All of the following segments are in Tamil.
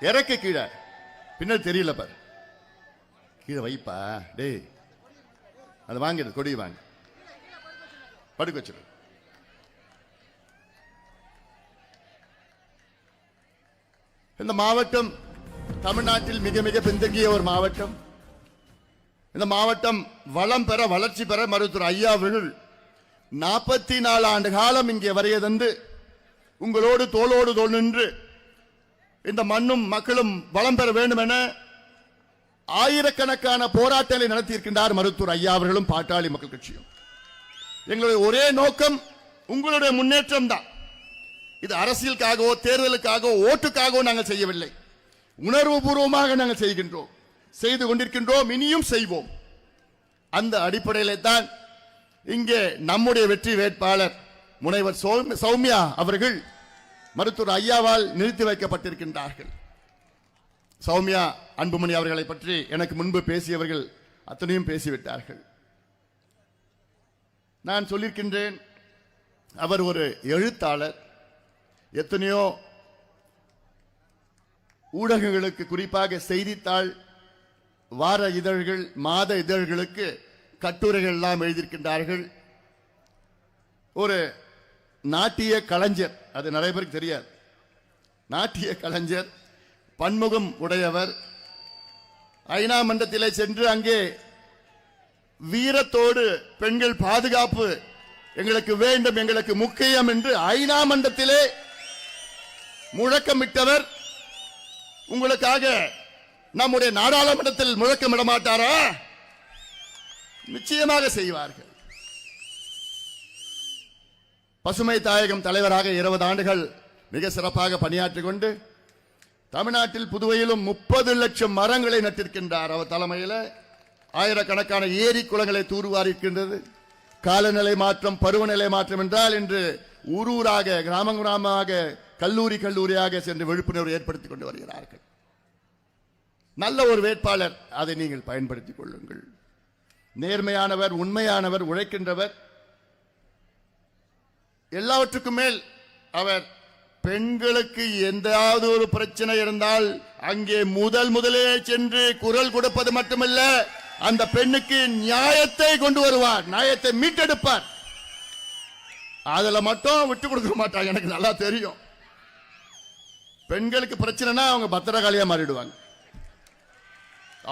இறக்க கீழே. பின்னாடி தெரியல பாரு. கீழே வைப்பா. டேய். அது வாங்கிடு கொடி வாங்க. படுக்க வச்சிரு. இந்த மாவட்டம் தமிழ்நாட்டில் மிக மிக பின்தங்கிய ஒரு மாவட்டம். இந்த மாவட்டம் வளம் பெற வளர்ச்சி பெற மருத்துவர் ஐயா அவர்கள் நாற்பத்தி நாலு ஆண்டு காலம் இங்கே வரைய தந்து உங்களோடு தோளோடு தோல் நின்று இந்த மண்ணும் மக்களும் வளம் பெற வேண்டும் என ஆயிரக்கணக்கான போராட்டங்களை நடத்தியிருக்கின்றார் மருத்துவர் ஐயா அவர்களும் பாட்டாளி மக்கள் கட்சியும். எங்களுடைய ஒரே நோக்கம் உங்களுடைய முன்னேற்றம் தான். இது அரசியலுக்காகவோ தேர்தலுக்காகவோ ஓட்டுக்காகவோ நாங்கள் செய்யவில்லை. உணர்வுபூர்வமாக நாங்கள் செய்கின்றோம். செய்து கொண்டிருக்கின்றோம் இனியும் செய்வோம். அந்த அடிப்படையிலே தான் இங்கே நம்முடைய வெற்றி வேட்பாளர் முனைவர் சௌமியா அவர்கள் மருத்துவர் ஐயாவால் நிறுத்தி வைக்கப்பட்டிருக்கின்றார்கள். சௌமியா அன்புமணி அவர்களை பற்றி எனக்கு முன்பு பேசியவர்கள் அத்தனையும் பேசிவிட்டார்கள். நான் சொல்லியிருக்கின்றேன் அவர் ஒரு எழுத்தாளர். எத்தனையோ ஊடகங்களுக்கு குறிப்பாக செய்தித்தாள் வார இதழ்கள் மாத இதழ்களுக்கு கட்டுரைகள் எல்லாம் எழுதியிருக்கின்றார்கள். ஒரு நாட்டிய கலைஞர் அது நிறைய பேருக்கு தெரியாது. நாட்டிய கலைஞர் பன்முகம் உடையவர். ஐநா மன்றத்திலே சென்று அங்கே வீரத்தோடு பெண்கள் பாதுகாப்பு எங்களுக்கு வேண்டும் எங்களுக்கு முக்கியம் என்று ஐநா மன்றத்திலே முழக்கமிட்டவர். உங்களுக்காக நம்முடைய நாடாளுமன்றத்தில் முழக்கமிட மாட்டாரா? நிச்சயமாக செய்வார்கள். பசுமை தாயகம் தலைவராக இருபது ஆண்டுகள் மிக சிறப்பாக பணியாற்றிக் கொண்டு தமிழ்நாட்டில் புதுவையிலும் முப்பது லட்சம் மரங்களை நட்டிருக்கின்றார். அவர் தலைமையில் ஆயிரக்கணக்கான ஏரி குளங்களை தூர்வாரிருக்கின்றது காலநிலை மாற்றம் பருவநிலை மாற்றம் என்றால் இன்று ஊர் ஊராக கிராம கிராமமாக கல்லூரி கல்லூரியாக சென்று விழிப்புணர்வு ஏற்படுத்திக் கொண்டு வருகிறார்கள். நல்ல ஒரு வேட்பாளர். அதை நீங்கள் பயன்படுத்திக் கொள்ளுங்கள். நேர்மையானவர் உண்மையானவர் உழைக்கின்றவர். எல்லாவற்றுக்கும் மேல் அவர் பெண்களுக்கு எந்தாவது ஒரு பிரச்சனை இருந்தால் அங்கே முதல் முதலே சென்று குரல் கொடுப்பது மட்டுமல்ல அந்த பெண்ணுக்கு நியாயத்தை கொண்டு வருவார் நியாயத்தை மீட்டெடுப்பார். அதுல மட்டும் விட்டு கொடுக்க மாட்டாங்க எனக்கு நல்லா தெரியும். பெண்களுக்கு பிரச்சனைனா அவங்க பத்திரகாளியா மாறிடுவாங்க.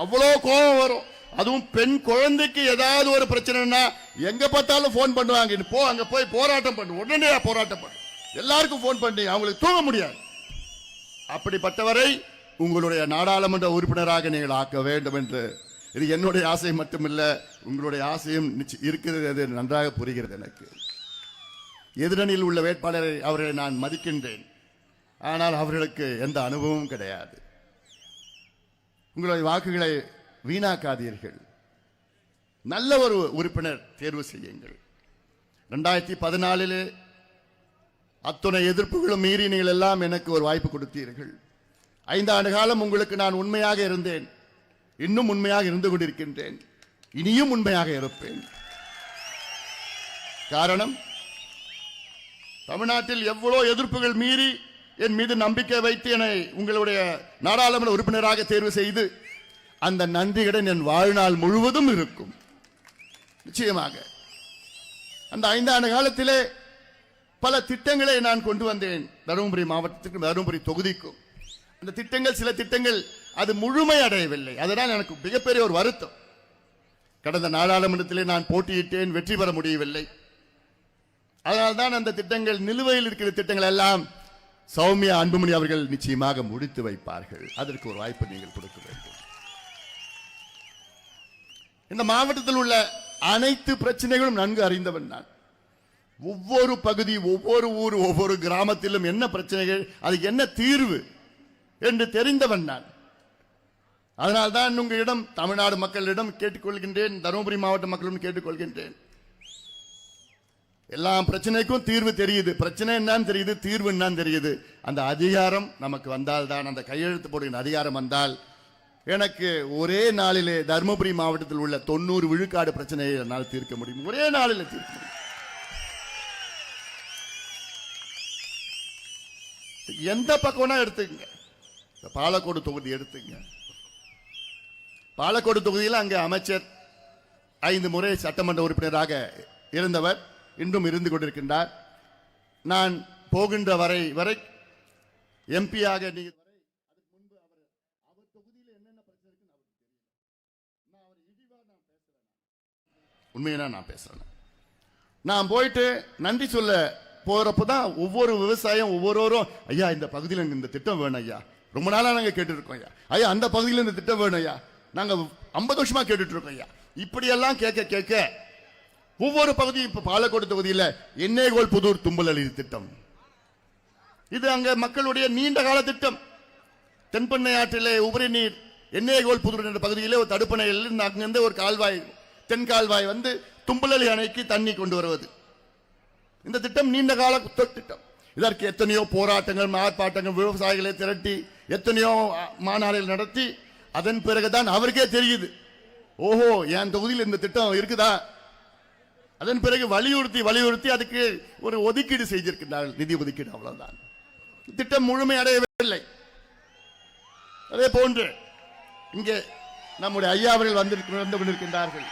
அவ்வளோ கோபம் வரும். அதுவும் பெண் குழந்தைக்கு ஏதாவது ஒரு பிரச்சனைனா எங்க பார்த்தாலும் ஃபோன் பண்ணுவாங்க. போ அங்க போய் போராட்டம் பண்ணு. உடனே போராட்டம் பண்ணு. எல்லாருக்கும் ஃபோன் பண்ணி. அவங்களுக்கு தூங்க முடியாது. அப்படிப்பட்டவரை உங்களுடைய நாடாளுமன்ற உறுப்பினராக நீங்கள் ஆக்க வேண்டும் என்று இது என்னுடைய ஆசை மட்டுமில்ல உங்களுடைய ஆசையும் இருக்கிறது அது நன்றாக புரிகிறது எனக்கு. எதிரணியில் உள்ள வேட்பாளரை அவர்களை நான் மதிக்கின்றேன். ஆனால் அவர்களுக்கு எந்த அனுபவமும் கிடையாது. உங்களுடைய வாக்குகளை வீணாக்காதீர்கள். நல்ல ஒரு உறுப்பினர் தேர்வு செய்யுங்கள். ரெண்டாயிரத்தி பதினாலில் அத்துணை எதிர்ப்புகளும் மீறி நீங்கள் எல்லாம் எனக்கு ஒரு வாய்ப்பு கொடுத்தீர்கள். ஐந்து ஆண்டு காலம் உங்களுக்கு நான் உண்மையாக இருந்தேன். இன்னும் உண்மையாக இருந்து கொண்டிருக்கின்றேன். இனியும் உண்மையாக இருப்பேன். காரணம் தமிழ்நாட்டில் எவ்வளோ எதிர்ப்புகள் மீறி என் மீது நம்பிக்கை வைத்து என்னை உங்களுடைய நாடாளுமன்ற உறுப்பினராக தேர்வு செய்து அந்த நன்றியுடன் என் வாழ்நாள் முழுவதும் இருக்கும். நிச்சயமாக. அந்த ஐந்தாண்டு காலத்திலே பல திட்டங்களை நான் கொண்டு வந்தேன். தருமபுரி மாவட்டத்திற்கும் தருமபுரி தொகுதிக்கும். அந்த திட்டங்கள் சில திட்டங்கள் அது முழுமை அடையவில்லை. அதனால் எனக்கு மிகப்பெரிய ஒரு வருத்தம். கடந்த நாடாளுமன்றத்திலே நான் போட்டியிட்டேன் வெற்றி பெற முடியவில்லை. அதனால்தான் அந்த திட்டங்கள் நிலுவையில் இருக்கிற திட்டங்கள் எல்லாம் சௌமியா அன்புமணி அவர்கள் நிச்சயமாக முடித்து வைப்பார்கள். அதற்கு ஒரு வாய்ப்பு நீங்கள் கொடுக்க வேண்டும். இந்த மாவட்டத்தில் உள்ள அனைத்து பிரச்சனைகளும் நன்கு அறிந்தவன் நான். ஒவ்வொரு பகுதி ஒவ்வொரு ஊர் ஒவ்வொரு கிராமத்திலும் என்ன பிரச்சனைகள் அதுக்கு என்ன தீர்வு என்று தெரிந்தவன் நான். அதனால்தான் உங்களிடம் தமிழ்நாடு மக்களிடம் கேட்டுக்கொள்கின்றேன் தருமபுரி மாவட்ட மக்களிடம் கேட்டுக்கொள்கின்றேன். எல்லா பிரச்சனைக்கும் தீர்வு தெரியுது. பிரச்சனை என்னன்னு தெரியுது தீர்வு என்னன்னு தெரியுது. அந்த அதிகாரம் நமக்கு வந்தால் தான் அந்த கையெழுத்து போடுகின்ற அதிகாரம் வந்தால் எனக்கு ஒரே நாளிலே தருமபுரி மாவட்டத்தில் உள்ள தொண்ணூறு விழுக்காடு பிரச்சனையை என்னால் தீர்க்க முடியும். ஒரே நாளில் தீர்க்க முடியும். எந்த பக்கம்னா எடுத்துக்கங்க. பாலக்கோடு தொகுதி எடுத்துங்க பாலக்கோடு தொகுதியில் அங்கே அமைச்சர் ஐந்து முறை சட்டமன்ற உறுப்பினராக இருந்தவர். இன்றும் இருந்து கொண்டிருக்கின்றார். நான் போகின்ற வரை வரை எம்பியாக நீ உண்மையா நான் பேசுறேன். நான் போயிட்டு நன்றி சொல்ல போறப்ப தான் ஒவ்வொரு விவசாயம் ஒவ்வொருவரும் ஐயா இந்த பகுதியில் எனக்கு இந்த திட்டம் வேணும் ஐயா. ரொம்ப நாளாக நாங்கள் கேட்டுருக்கோம் ஐயா. ஐயா அந்த பகுதியில் இந்த திட்டம் வேணும் ஐயா. நாங்கள் ஐம்பது வருஷமாக கேட்டுட்ருக்கோம் ஐயா. இப்படியெல்லாம் கேட்க கேட்க ஒவ்வொரு பகுதியும் இப்போ பாலக்கோடு தொகுதியில் என்னேகோல் புதூர் தும்பல் தும்பலி திட்டம். இது அங்கே மக்களுடைய நீண்ட கால திட்டம். தென்பெண்ணை ஆற்றிலே உபரி நீர் எண்ணெய்கோல் புதூர் என்ற பகுதியிலே ஒரு தடுப்பணையில் அங்கிருந்து ஒரு கால்வாய் தென் கால்வாய் வந்து தும்பலலி அணைக்கு தண்ணி கொண்டு வருவது. இந்த திட்டம் நீண்ட கால திட்டம். இதற்கு எத்தனையோ போராட்டங்கள் ஆர்ப்பாட்டங்கள் விவசாயிகளை திரட்டி எத்தனையோ மாநாடுகள் நடத்தி அதன் பிறகுதான் அவருக்கே தெரியுது. ஓஹோ என் தொகுதியில் இந்த திட்டம் இருக்குதா? அதன் பிறகு வலியுறுத்தி வலியுறுத்தி அதுக்கு ஒரு ஒதுக்கீடு செய்திருக்கிறார்கள் நிதி ஒதுக்கீடு அவ்வளவுதான். திட்டம் முழுமை அடையவில்லை அதே போன்று இங்கே நம்முடைய ஐயா அவர்கள் வந்து வந்து கொண்டிருக்கின்றார்கள்.